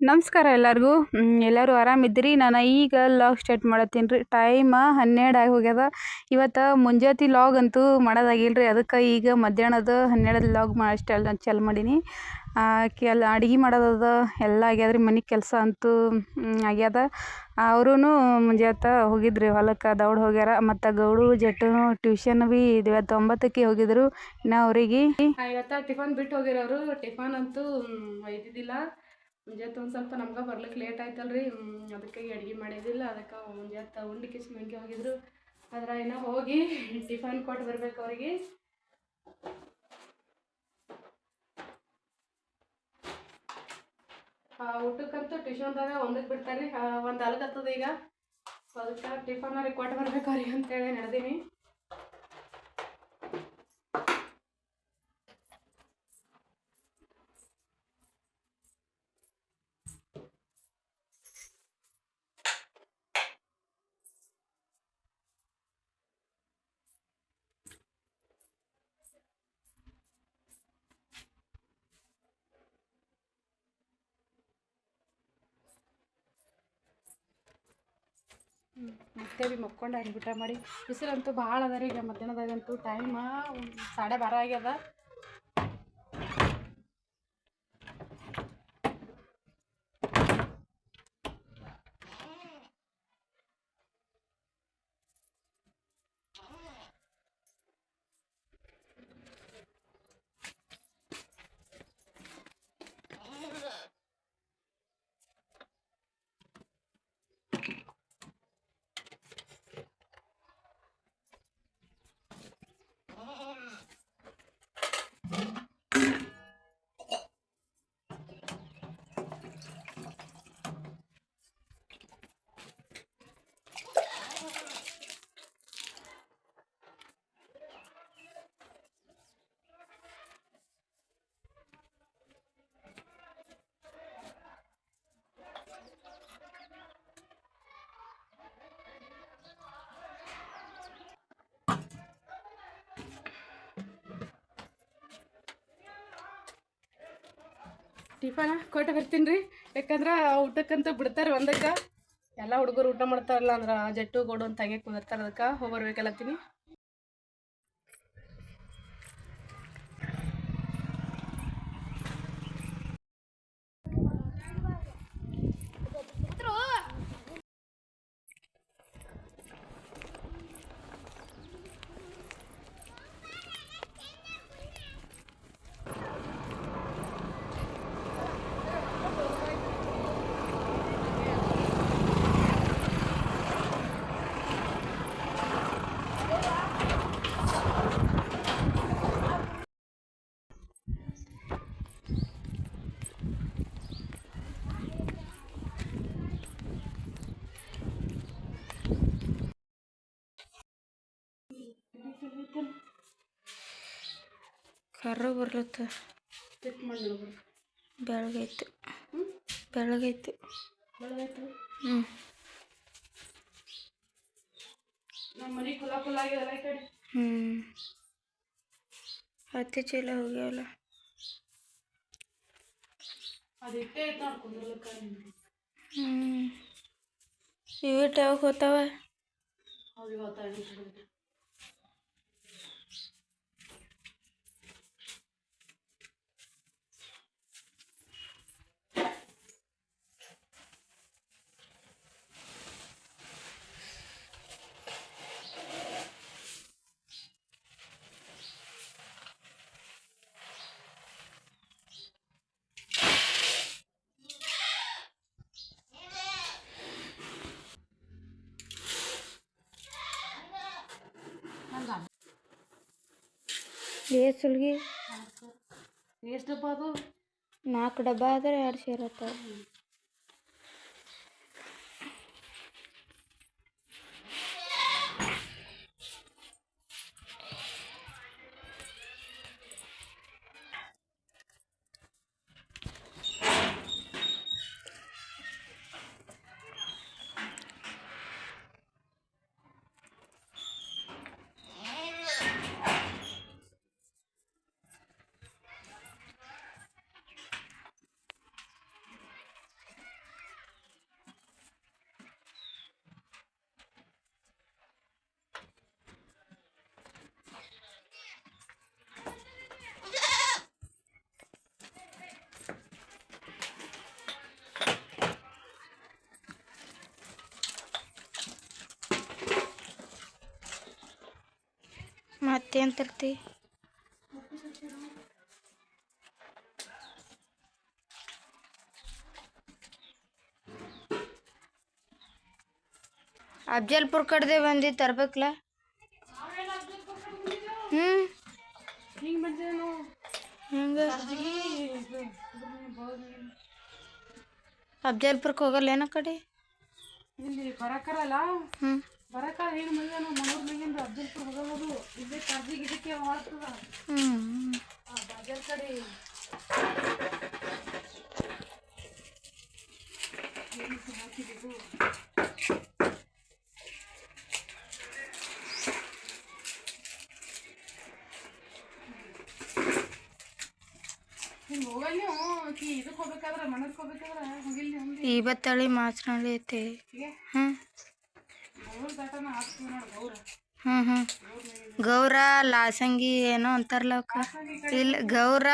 ನಮಸ್ಕಾರ ಎಲ್ಲರಿಗೂ. ಎಲ್ಲರೂ ಆರಾಮಿದ್ದೀರಿ? ನಾನು ಈಗ ಲಾಗ್ ಸ್ಟಾರ್ಟ್ ಮಾಡತ್ತೀನಿ ರೀ. ಟೈಮ ಹನ್ನೆರಡು ಆಗಿ ಹೋಗ್ಯದ. ಇವತ್ತು ಮುಂಜಾತಿ ಲಾಗ್ ಅಂತೂ ಮಾಡೋದಾಗಿಲ್ಲ ರೀ ಅದಕ್ಕೆ ಈಗ ಮಧ್ಯಾಹ್ನದ ಹನ್ನೆರಡು ಲಾಗ್ ಮಾ ನಾನು ಚಲ್ ಮಾಡೀನಿ. ಕೆಲ ಅಡುಗೆ ಮಾಡೋದದ ಎಲ್ಲ ಆಗ್ಯದ ರೀ. ಮನೆ ಕೆಲಸ ಅಂತೂ ಆಗ್ಯದ. ಅವರೂ ಮುಂಜಾತ ಹೋಗಿದ್ರಿ. ಹೊಲಕ್ಕೆ ದೌಡ್ ಹೋಗ್ಯಾರ. ಮತ್ತು ಗೌಡು ಜಟ್ಟು ಟ್ಯೂಷನ್ ಭೀ ಇವತ್ತು ಒಂಬತ್ತಕ್ಕೆ ಹೋಗಿದ್ರು. ಇನ್ನು ಅವರಿಗೆ ಇವತ್ತು ಟಿಫನ್ ಬಿಟ್ಟು ಹೋಗಿರೋರು. ಟಿಫನ್ ಅಂತೂ ಒಯ್ದಿದ್ದಿಲ್ಲ ಮುಂಜಾನೆ ಒಂದು ಸ್ವಲ್ಪ ನಮ್ಗೆ ಬರ್ಲಿಕ್ಕೆ ಲೇಟ್ ಆಯ್ತಲ್ರಿ. ಅದಕ್ಕೆ ಅಡುಗೆ ಮಾಡಿದ್ದಿಲ್ಲ ಅದಕ್ಕೆ ಮುಂಜಾನೆ ಉಂಡು ಕಿಸ್ ಮಂಗಿ ಹೋಗಿದ್ರು. ಅದ್ರ ಇನ್ನು ಹೋಗಿ ಟಿಫನ್ ಕೊಟ್ಟು ಬರ್ಬೇಕು ಅವ್ರಿಗೆ. ಊಟಕ್ಕಂತೂ ಟ್ಯೂಷನ್ದಾಗ ಒಂದಕ್ಕೆ ಬಿಡ್ತಾರೆ. ಒಂದು ಅಲ್ಗತ್ತದ ಈಗ. ಅದಕ್ಕೆ ಟಿಫನ್ ಅವ್ರಿಗೆ ಕೊಟ್ಟು ಬರ್ಬೇಕು ಅವ್ರಿಗೆ ಅಂತೇಳಿ ನಡೆದೀನಿ. ಮತ್ತೆ ಭೀ ಮಕ್ಕೊಂಡು ಊಟ ಮಾಡಿ. ಬಿಸಿಲಂತೂ ಭಾಳ ಅದ ರೀ ಈಗ ಮಧ್ಯಾಹ್ನದಾಗಂತೂ ಟೈಮ ಸಾಡೆ ಬಾರ ಆಗ್ಯದ. ಟಿಫನ ಕೊಟ್ಟು ಬರ್ತೀನಿ ರೀ. ಯಾಕಂದ್ರೆ ಊಟಕ್ಕಂತ ಬಿಡ್ತಾರೆ ಒಂದಕ್ಕೆ. ಎಲ್ಲ ಹುಡುಗರು ಊಟ ಮಾಡ್ತಾರಲ್ಲ ಅಂದ್ರೆ ಜಟ್ಟು ಗೋಡು ಅಂತ ಹಂಗೆ ಕುಂದಿರ್ತಾರೆ ಅದಕ್ಕೆ. ಹೋಗ್ಬರ್ಬೇಕಲ್ಲತ್ತೀನಿ ಕರ್ರ ಬರ್ಲತ್ತ. ಬೆಳಗೈತು. ಬೆಳಗೈತು. ಹ್ಞೂ ಹ್ಞೂ ಹತ್ತಿ ಚೀಲ ಹೋಗ್ಯಾವಲ್ಲ. ಹ್ಞೂ ಇವಿಟ್ಟು ಯಾವಾಗ ಹೋತಾವ? ಇವತ್ತು ಅಡಿಗೆ ಏಸು ಅದು? ನಾಲ್ಕು ಡಬ್ಬ ಆದ್ರೆ ಎರಡು ಸೇರತ್ತಾವ ಮತ್ತೇನು ತರ್ತಿ ಅಫ್ಜಲ್ಪುರ್ ಕಡ್ದೆ ಬಂದಿ ತರ್ಬೇಕಲ್ಲ ಹ್ಞೂ ಹಿಂಗೆ? ಅಫ್ಜಲ್ಪುರ್ಗೆ ಹೋಗಲ್ಲ ಏನ ಕಡೆ ಹ್ಞೂ ಬರಕಾರ ಏನು ಮಂದಿನ ಮನೋರ್ ಮಂದಿಂದ ಅಬ್ದುಲ್ಪುರ್ ಹೋಗೋದು ಇಲ್ಲೇ ಕರ್ಜಿಗೆ ಇದಕ್ಕೆ ಮಾಡ್ತದ ಬಾಜಾರ್ ಕಡೆ. ಹಿಂಗೆ ಹೋಗಲ್ಲ ನೀವು ಐತೆ. ಇದಕ್ಕೆ ಹ್ಞೂ ಹ್ಞೂ ಗೌರ, ಲಾಸಂಗಿ ಏನೋ ಅಂತಾರಲ್ಲ ಅವಕ್ಕ ಇಲ್ಲ, ಗೌರ,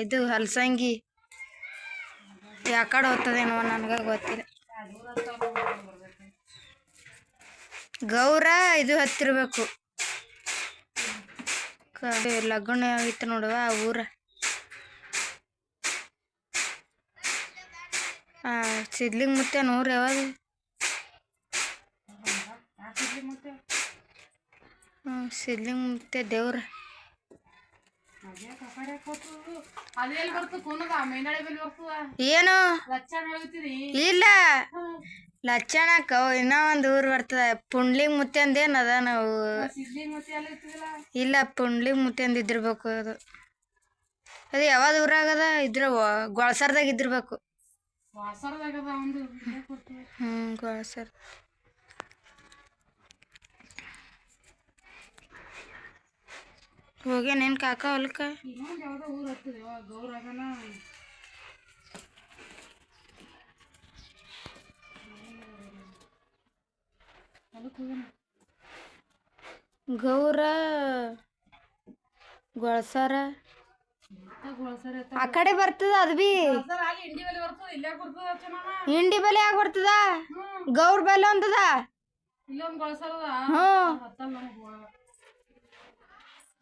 ಇದು ಹಲಸಂಗಿ. ಯಾಕಡೆ ಹೋಗ್ತದೇನೋ ನನಗೆ ಗೊತ್ತಿಲ್ಲ. ಗೌರ, ಇದು ಹತ್ತಿರಬೇಕು. ಲಗ್ನ ಆಗಿತ್ತು ನೋಡುವ, ಆ ಊರ. ಸಿದ್ಲಿಂಗ್ ಮುತ್ತೆ ನೂರು ಯಾವಾಗ? ಹ್ಞೂ ಸಿದ್ಲಿಂಗ್ ಮುತ್ತೆ ದೇವ್ರ. ಅದೇ ಏನು? ಇಲ್ಲ. ಲಚ್ಚಣಕ್ಕ ಇನ್ನೂ ಒಂದು ಊರು ಬರ್ತದ. ಪುಂಡ್ಲಿಂಗ್ ಮುತ್ಯಂದೇನು ಅದ ನಾವು. ಮತ್ತೆ ಇಲ್ಲ ಪುಂಡ್ಲಿಂಗ್ ಮುತ್ಯಂದ್ ಇದ್ದಿರ್ಬೇಕು ಅದು. ಅದು ಯಾವ್ದು ಊರಾಗದ ಇದ್ರ ಗೊಳಸರ್ದಾಗ ಇದ್ದಿರ್ಬೇಕು. ಹ್ಮ್ ಹ್ಞೂ ಗೊಳಸರ್ ಹೋಗ್ಯಾನೇನು ಕಾಕ ಹೊಲ್ಕ ಇನ್ನೊಂದು ಯಾವುದೋ ಊರು ಹತ್ತದ ಗೌರಾಗನ ಅದಕ್ಕೆ ಗೌರ ಗೊಳಸಾರ. ಆ ಕಡೆ ಬರ್ತದ ಅದು ಬಿ. ಹಿಂಡಿ ಬಲೆ ಆಗಿ ಬರ್ತದ. ಗೌರ್ ಬೆಲೆ ಅಂತದ ಹ್ಞೂ ಹತ್ತಲ್ಲ ನಮಗೆ ಯಾಡವ ಗೊಳಸರ ನೀವು ಎಟ್ರ ಬಸ್ಸಿಗೆ ಬಂದ್ರಿ ಹಾಂ ಎಟ್ರ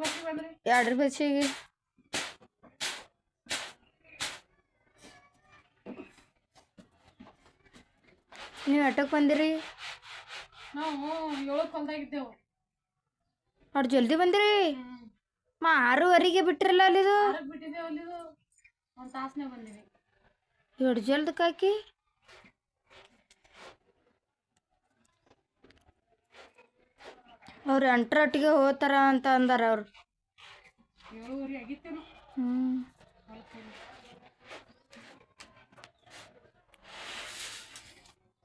ಬಸ್ಸಿಗೆ ಬಂದ್ರಿ? ಎರಡ್ರ ಬಸ್ಸಿಗೆ ನೀವು ಆಟೋಕ್ಕೆ ಬಂದಿರಿ? ನಾವು ಏಳಕ್ಕೆ ಹೊಲ್ದಾಗಿದ್ದೆವು ಅವ್ರು ಜಲ್ದಿ ಬಂದಿರಿ. ಮಾ ಆರೂವರೆಗೆ ಬಿಟ್ಟಿರಲ್ಲ ಅಲ್ಲಿದು? ಎಷ್ಟು ಜಲ್ದಿ ಕಾಕಿ? ಅವ್ರು ಎಂಟ್ರೊಟ್ಟಿಗೆ ಹೋತಾರ ಅಂತ ಅಂದಾರ ಅವ್ರು. ಹ್ಮ್. ಹ್ಞೂ ಹೊಲಕ್ಕೆ ಹೋಗಿ.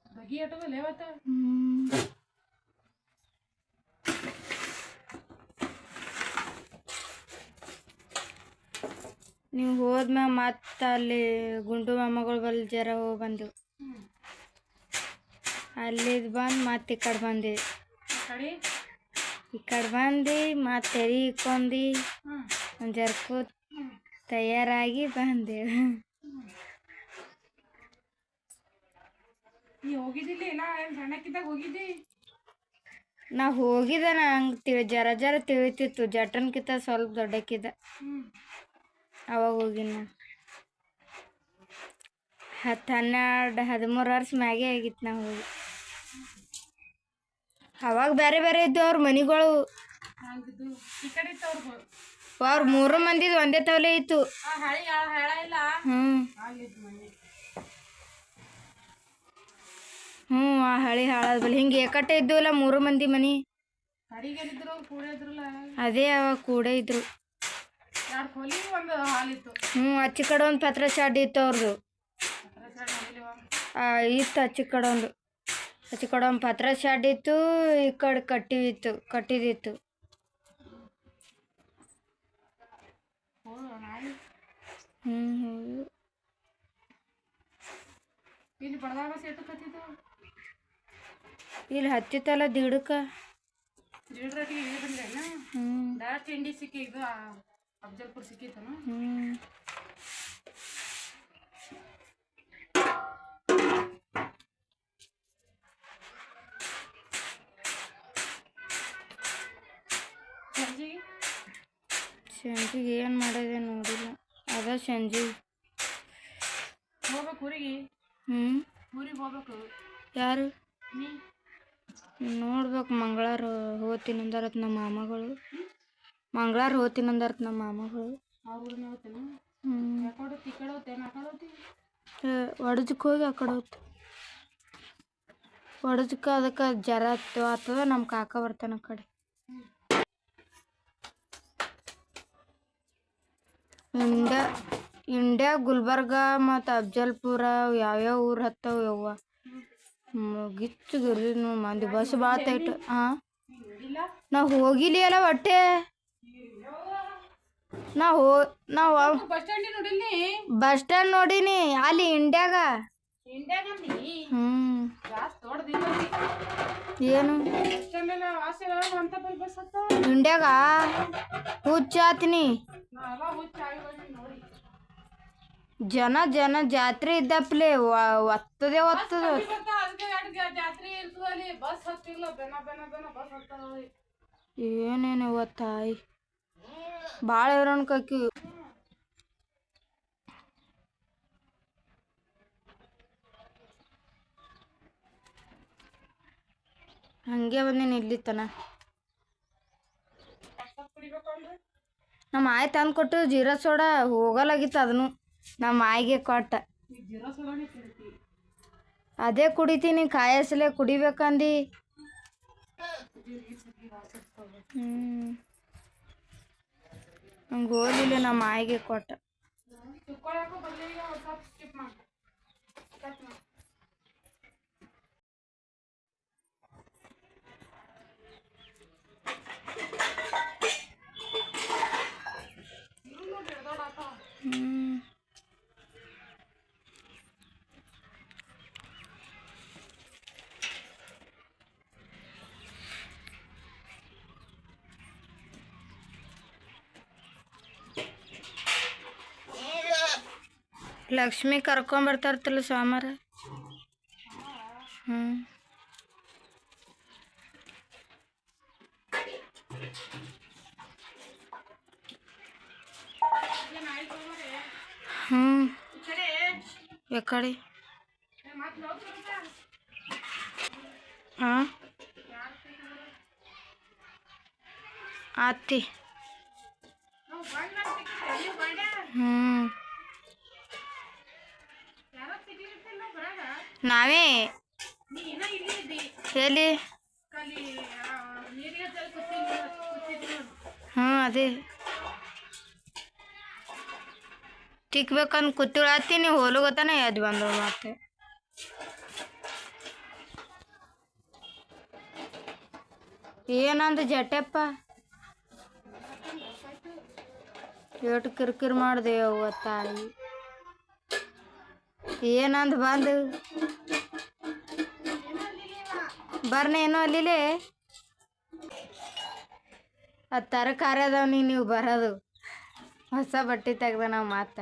ಬಗಿ ಎಟ್ಟದ ಲೇವತ್ತ ಹ್ಞೂ ನೀವು ಹೋದ್ಮ್ಯಾಗ ಮತ್ತೆ ಅಲ್ಲಿ ಗುಂಡು ಮಾಮಗಳು ಬಲ್ ಜರ ಹೋಗಿ ಬಂದು. ಹ್ಞೂ ಅಲ್ಲಿದ್ ಬಂದು ಮತ್ತೆ ಈ ಕಡೆ ಬಂದೆ. ಕಡೆ ಈ ಕಡೆ ಬಂದು ಮತ್ತೆ ತೆರಿ ಇಕ್ಕೊಂಡಿ ಒಂದು ಜರ ಕೂತ್ ತಯಾರಾಗಿ ಬಂದೆ. ನೀ ಹೋಗಿದ ಹೋಗಿದ್ದೆ? ನಂಗೆ ತಿಳಿ ಜರ ಜರ ತಿಳಿತಿತ್ತು. ಜಟನ್ಕಿತ ಸ್ವಲ್ಪ ದೊಡ್ಡಕ್ಕಿದ್ದ. ಅವಾಗ ಹೋಗಿನ ಹತ್ತು ಹನ್ನೆರಡು ಹದಿಮೂರು ವರ್ಷ ಮ್ಯಾಗೆ ಆಗಿತ್ತು ನಾವು. ಅವಾಗ ಬೇರೆ ಬೇರೆ ಇದ್ದು ಅವ್ರ ಮನಿಗಳು. ಅವ್ರ ಮೂರು ಮಂದಿದು ಒಂದೇ ತವಲೆ ಇತ್ತು. ಹ್ಮ್. ಹ್ಞೂ ಆ ಹಳಿ ಹಾಳಾದ ಬಲ್ಲಿ ಹಿಂಗೆ ಏಕಟ್ಟೆ ಇದ್ದುವಲ್ಲ ಮೂರು ಮಂದಿ ಮನಿ. ಅದೇ ಅವಾಗ ಕೂಡ ಇದ್ರು. ಹ್ಞೂ ಆಚೆ ಕಡೆ ಒಂದು ಪತ್ರ ಶಾಡ್ ಇತ್ತು ಅವ್ರದ್ದು ಇತ್ತು ಹಚ್ಚಿ ಕಡೊಂದು. ಹಚ್ಚಿ ಕಡೊಂದು ಪತ್ರ. ಶಾಡ್ ಇತ್ತು ಈ ಕಡೆ ಕಟ್ಟಿವಿತ್ತು ಕಟ್ಟಿದಿತ್ತು. ಹ್ಞೂ ಇಲ್ಲಿ ಹತ್ತಿತ್ತಲ್ಲ ದಿಡಕ್ಕೆ ಹ್ಞೂ ಸಿಕ್ಕಿ ಇದು ಅಫ್ಜಲ್ಪುರ್ ಸಿಕ್ಕಿತನು ಹ್ಞೂ ಸಂಜೆಗೆ ಏನು ಮಾಡಿದೆ ನೋಡಿಲ್ಲ. ಅದ ಸಂಜಿ ಹೋಗ್ಬೇಕು ಊರಿಗೆ? ಹ್ಞೂ ಊರಿಗೆ ಹೋಗ್ಬೇಕು. ಯಾರು? ನೋಡ್ಬೇಕು ಮಂಗಳಾರ ಹೋಗ್ತೀನಿ ಅಂದಾರತ್ ನಮ್ಮ ಮಾಮಗಳು. ಮಂಗಳಾರ ಹೋಗ್ತೀನಿ ಅಂದಾರತ್ ನಮ್ಮ ಮಾಮಗಳು. ಅವ್ರ ಹ್ಞೂ ಒಡದಕ್ಕೆ ಹೋಗಿ ಆ ಕಡೆ ಹೋಗ್ತು ಒಡಜಕ್ಕೆ ಅದಕ್ಕೆ ಜರ ಆತದ ನಮ್ಮ ಕಾಕ ಬರ್ತಾನೆ ಆ ಕಡೆ. ಇಂಡ್ಯಾ ಇಂಡ್ಯಾ, ಗುಲ್ಬರ್ಗ ಮತ್ತು ಅಫ್ಜಲ್ಪುರ ಯಾವ್ಯಾವ ಊರು ಹತ್ತವ ಯವ್ವ? ಗಿಚ್ಚು ಗುರಿ ಮಂದಿ ಬಸ್ ಭಾಳ ತೈಟ್ ಹಾಂ ನಾವು ಹೋಗಿಲಿ ಅಲ್ಲ ಹೊಟ್ಟೆ ನಾ ಹೋ ನಾವು ಬಸ್ ಸ್ಟ್ಯಾಂಡ್ ನೋಡಿನಿ ಬಸ್ ಸ್ಟ್ಯಾಂಡ್ ನೋಡಿನಿ ಅಲ್ಲಿ ಇಂಡಿಯಾಗ. ದೊಡ್ಡದಿಲ್ಲ ಏನು? ಇಂಡಿಯಾಗ ಹುಚ್ಚಾತಿನಿ ಜನ ಜನ ಜಾತ್ರೆ ಇದ್ದಪ್ಲೆ ಒತ್ತದೇ ಒತ್ತದ. ಏನೇನು ಇವತ್ತಾಯಿ? ಭಾಳ ಇರೋಣ ಕಕ್ಕಿ ಹಂಗೆ ಬಂದೀನಿ ಇಲ್ಲಿ ತನ. ನಮ್ಮ ಆಯ್ ತಂದು ಕೊಟ್ಟು ಜೀರಾ ಸೋಡಾ ಹೋಗಲಾಗಿತ್ತು ಅದನ್ನು. ನಮ್ಮ ಆಯ್ಗೆ ಕೊಟ್ಟ. ಅದೇ ಕುಡಿತೀನಿ, ಕಾಯಸಲೆ ಕುಡಿಬೇಕಂದು. ಹ್ಞೂ ನಂಗೆ ಓದಿಲ್ಲ ನಮ್ಮ ಆಯ್ಗೆ ಕೊಟ್ಟ ತಿಳ್ಕೊಳಕ್ಕೂ ಬರ್ಲಿಲ್ಲ ಒಂದು ಸ್ವಲ್ಪ ಸ್ಕಿಪ್ ಮಾಡಿ ಕಟ್ ಮಾಡಿ ಹ್ಞೂ ಲಕ್ಷ್ಮಿ ಕರ್ಕೊಂಬರ್ತಾರತ್ತಲ್ಲ ಸ್ವಾಮಾರ ಹ್ಞೂ ಹ್ಞೂ ಎಕಡೆ ಹಾಂ ಆತಿ ಹ್ಞೂ ನಾವೇ? ಎಲ್ಲಿ? ಹ್ಞೂ, ಅದೇ. ತಿಕ್ಬೇಕಂದ್ ಕೂತಿಳತ್ತೀನಿ ಹೋಲು ಗೊತ್ತಾನೆ ಎದ್ದು ಬಂದವು ಮತ್ತೆ. ಏನಂದ ಜಟಪ್ಪ? ಎಷ್ಟು ಕಿರಿಕಿರಿ ಮಾಡಿದೆ ಅವ್ವ ತಾಯಿ. ಏನಂದ ಬಂದು? ಬರ್ನೇನೋ ಅಲ್ಲಿಲೇ. ಅದು ತರಕಾರಿ ಅದಾವ ನೀವು ಬರೋದು. ಹೊಸ ಬಟ್ಟೆ ತೆಗ್ದ ನಾವು ಮಾತ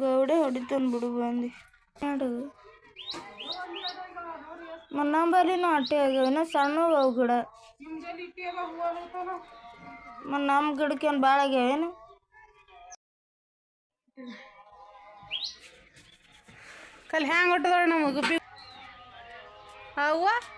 ಗೌಡೆ ಹೊಡಿತಾನೆ ಬಿಡು ಬಂದು ಮಾಡು ಮನ್ನಂಬಲಿನೂ ಅಟ್ಟೆ ಆಗ್ಯಾವ, ಇನ್ನ ಸಣ್ಣ ಅವು ಗಿಡ. ಮತ್ತು ನಮ್ಮ ಗಿಡಕ್ಕೆ ಏನು? ಭಾಳ ಆಗ್ಯಾವೇನು ಕಲ್ ಹ್ಯಾಂಗ ಹೊಟ್ಟದಳ ನಮ್ಮ ಗುಬ್ಬಿ ಅವ್ವ ಏನು